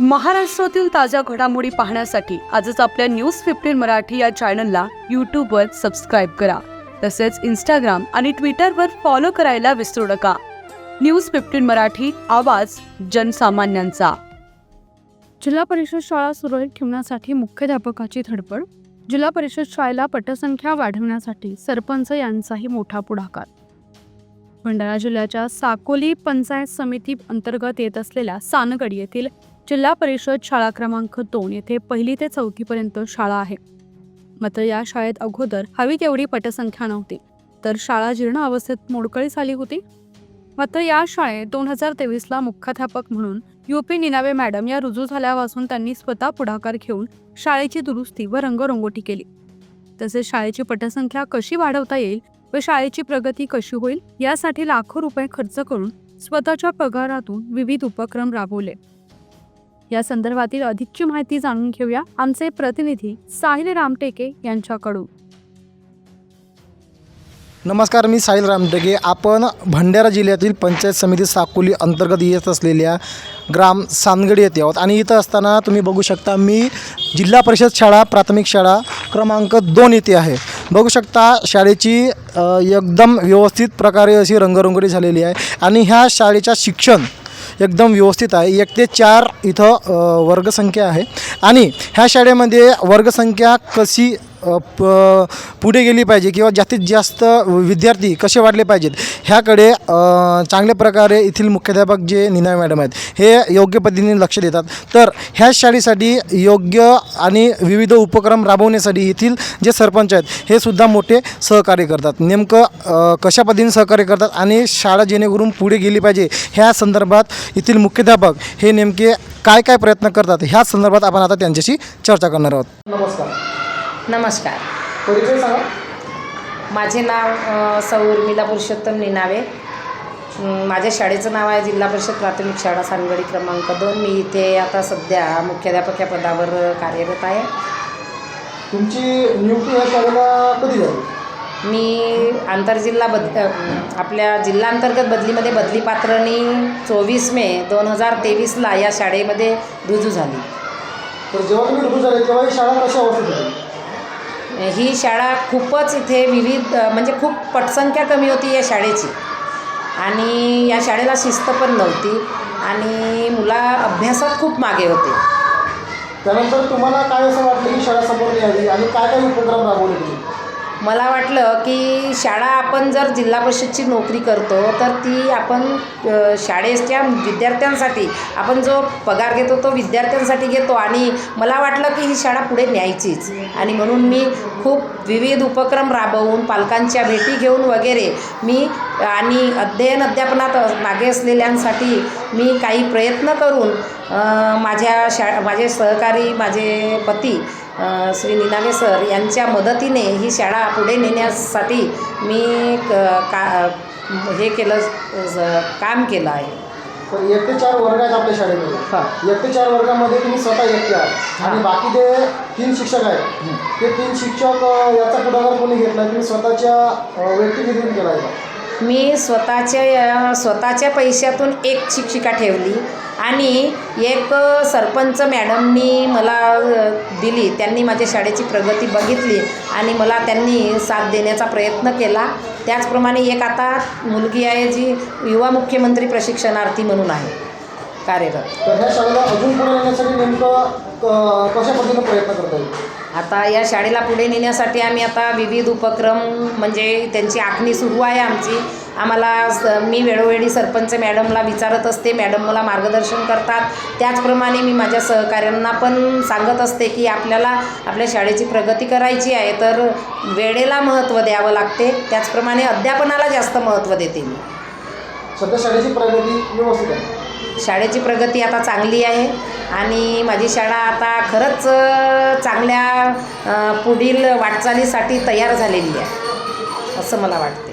महाराष्ट्रातील ताज्या घडामोडी पाहण्यासाठी आजच आपल्या न्यूज फिफ्टीन मराठी या चॅनलला यूट्यूबवर सबस्क्राईब करा. तसेच इंस्टाग्राम आणि ट्विटरवर फॉलो करायला विसरू नका. न्यूज फिफ्टीन मराठी आवाज जनसामान्यांचा. जिल्हा परिषद शाळा सुरळीत ठेवण्यासाठी मुख्याध्यापकाची धडपड. जिल्हा परिषद शाळेला पटसंख्या वाढवण्यासाठी सरपंच यांचाही मोठा पुढाकार. भंडारा जिल्ह्याच्या साकोली पंचायत समिती अंतर्गत येत असलेल्या सानगड येथील जिल्हा परिषद शाळा क्रमांक दोन येथे पहिली ते चौथीपर्यंत शाळा आहे. मात्र या शाळेत अगोदर हवी तेवढी पटसंख्या नव्हती. तर शाळा जीर्ण अवस्थेत मोडकळीस आली होती. मात्र या शाळेत दोन हजार तेवीसला मुख्याध्यापक म्हणून यू पी निनावे मॅडम या रुजू झाल्यापासून त्यांनी स्वतः पुढाकार घेऊन शाळेची दुरुस्ती व रंगरंगोटी केली. तसेच शाळेची पटसंख्या कशी वाढवता येईल व शाळेची प्रगती कशी होईल यासाठी लाखो रुपये खर्च करून स्वतःच्या पगारातून विविध उपक्रम राबवले. या संदर्भातील अधिकची माहिती जाणून घेऊया आमचे प्रतिनिधी साहिल रामटेके यांच्याकडून. नमस्कार मी साहिल रामटेके. आपण भंडारा जिल्ह्यातील पंचायत समिती साकोली अंतर्गत येत असलेल्या ग्राम सानगड येथे आहोत. आणि इथं असताना तुम्ही बघू शकता मी जिल्हा परिषद शाळा प्राथमिक शाळा क्रमांक दोन येथे आहे. बघू शकता शाळेची एकदम व्यवस्थित प्रकारे अशी रंगरंगोटी झालेली आहे. आणि ह्या शाळेच्या शिक्षण एकदम व्यवस्थित आहे. एक ते चार इथं वर्गसंख्या आहे. आणि ह्या शाळेमध्ये वर्गसंख्या कशी प पुढे गेली पाहिजे किंवा जास्तीत जास्त विद्यार्थी कसे वाढले पाहिजेत ह्याकडे चांगल्या प्रकारे येथील मुख्याध्यापक जे निनाय मॅडम आहेत हे योग्य पद्धतीने लक्ष देतात. तर ह्या शाळेसाठी योग्य आणि विविध उपक्रम राबवण्यासाठी येथील जे सरपंच आहेत हे सुद्धा मोठे सहकार्य करतात. नेमकं कशा पद्धतीने सहकार्य करतात आणि शाळा जेणेकरून पुढे गेली पाहिजे ह्या संदर्भात येथील मुख्याध्यापक हे नेमके काय काय प्रयत्न करतात ह्या संदर्भात आपण आता त्यांच्याशी चर्चा करणार आहोत. नमस्कार. नमस्कार. परिचय सांगा. माझे नाव सौ उर्मिला पुरुषोत्तम निनावे. माझ्या शाळेचं नाव आहे जिल्हा परिषद प्राथमिक शाळा सानगडी क्रमांक दोन. मी इथे आता सध्या मुख्याध्यापक या पदावर कार्यरत आहे. तुमची नियुक्ती ह्या शाळेला कधी झाली? मी आंतरजिल्हा बद आपल्या जिल्हांतर्गत बदलीमध्ये बदली पात्रणी चोवीस मे दोन हजार तेवीसला या शाळेमध्ये रुजू झाली. तर जेव्हा तुम्ही रुजू झाले तेव्हा ही शाळा कशा होती? ही शाळा खूपच इथे विविध म्हणजे खूप पटसंख्या कमी होती या शाळेची. आणि या शाळेला शिस्त पण नव्हती आणि मुला अभ्यासात खूप मागे होते. त्यानंतर तुम्हाला काय असं वाटलं? की शाळा समोर यावी आणि काय काय उपक्रम राबवले तुम्ही? मला वाटलं की शाळा आपण जर जिल्हा परिषदची नोकरी करतो तर ती आपण शाळेच्या विद्यार्थ्यांसाठी आपण जो पगार घेतो तो विद्यार्थ्यांसाठी घेतो. आणि मला वाटलं की ही शाळा पुढे न्यायचीच. आणि म्हणून मी खूप विविध उपक्रम राबवून पालकांच्या भेटी घेऊन वगैरे मी आणि अध्ययन अध्यापनात मागे असलेल्यांसाठी मी काही प्रयत्न करून माझ्या शा माझे सहकारी माझे पती श्री निनागे सर यांच्या मदतीने ही शाळा पुढे नेण्यासाठी मी क- का हे केलं काम केलं आहे. तर एक ते चार वर्ग आहेत आपल्या शाळेमध्ये. हां. एक ते चार वर्गामध्ये तुम्ही स्वतः एकटे आहात. आणि बाकी ते तीन शिक्षक आहेत ते तीन शिक्षक याचा पुढाकार कोणी घेतला? तुम्ही स्वतःच्या व्यक्तिनिधीतून केला आहे का? मी स्वतःच्या स्वतःच्या पैशातून एक शिक्षिका ठेवली आणि एक सरपंच मॅडमनी मला दिली. त्यांनी माझ्या शाळेची प्रगती बघितली आणि मला त्यांनी साथ देण्याचा प्रयत्न केला. त्याचप्रमाणे एक आता मुलगी आहे जी युवा मुख्यमंत्री प्रशिक्षणार्थी म्हणून आहे. कार्यरत. तर ह्या शाळेला अजून पुढे नेण्यासाठी नेमकं कशा पद्धतीनं प्रयत्न करता येईल? आता या शाळेला पुढे नेण्यासाठी आम्ही आता विविध उपक्रम म्हणजे त्यांची आखणी सुरू आहे आमची. आम्हाला स- मी वेळोवेळी सरपंच मॅडमला विचारत असते मॅडम मला मार्गदर्शन करतात. त्याचप्रमाणे मी माझ्या सहकाऱ्यांना पण सांगत असते की आपल्याला आपल्या शाळेची प्रगती करायची आहे तर वेळेला महत्त्व द्यावं लागते. त्याचप्रमाणे अध्यापनाला जास्त महत्त्व देते मी. सध्या शाळेची प्रगती व्यवस्थित आहे. शाळेची प्रगती आता चांगली आहे आणि माझी शाळा आता खरंच चांगल्या पुढील वाटचालीसाठी तयार झालेली आहे असं मला वाटतं